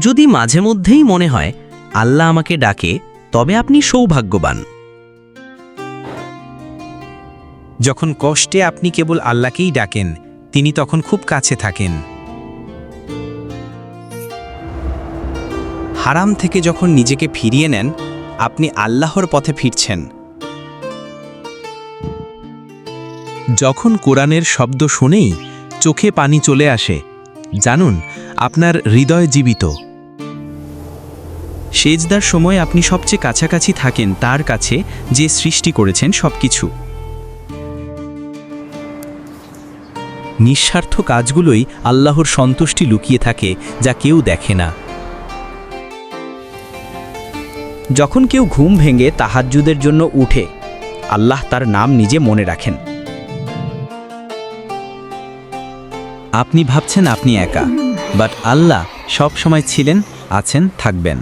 যদি মাঝে মধ্যেই মনে হয়, আল্লাহ আমাকে ডাকে, তবে আপনি সৌভাগ্যবান। যখন কষ্টে আপনি কেবল আল্লাহকেই ডাকেন, তিনি তখন খুব কাছে থাকেন। হারাম থেকে যখন নিজেকে ফিরিয়ে নেন, আপনি আল্লাহর পথে ফিরছেন। যখন কোরআনের শব্দ শুনেই চোখে পানি চলে আসে, জানুন, আপনার হৃদয় জীবিত। সেজদার সময় আপনি সবচেয়ে কাছাকাছি থাকেন তার কাছে, যে সৃষ্টি করেছেন সবকিছু। নিঃস্বার্থ কাজগুলোই আল্লাহর সন্তুষ্টি লুকিয়ে থাকে, যা কেউ দেখে না। যখন কেউ ঘুম ভেঙে তাহাজ্জুদের জন্য উঠে, আল্লাহ তার নাম নিজে মনে রাখেন। আপনি ভাবছেন আপনি একা বাট আল্লাহ সব সময় ছিলেন, আছেন, থাকবেন।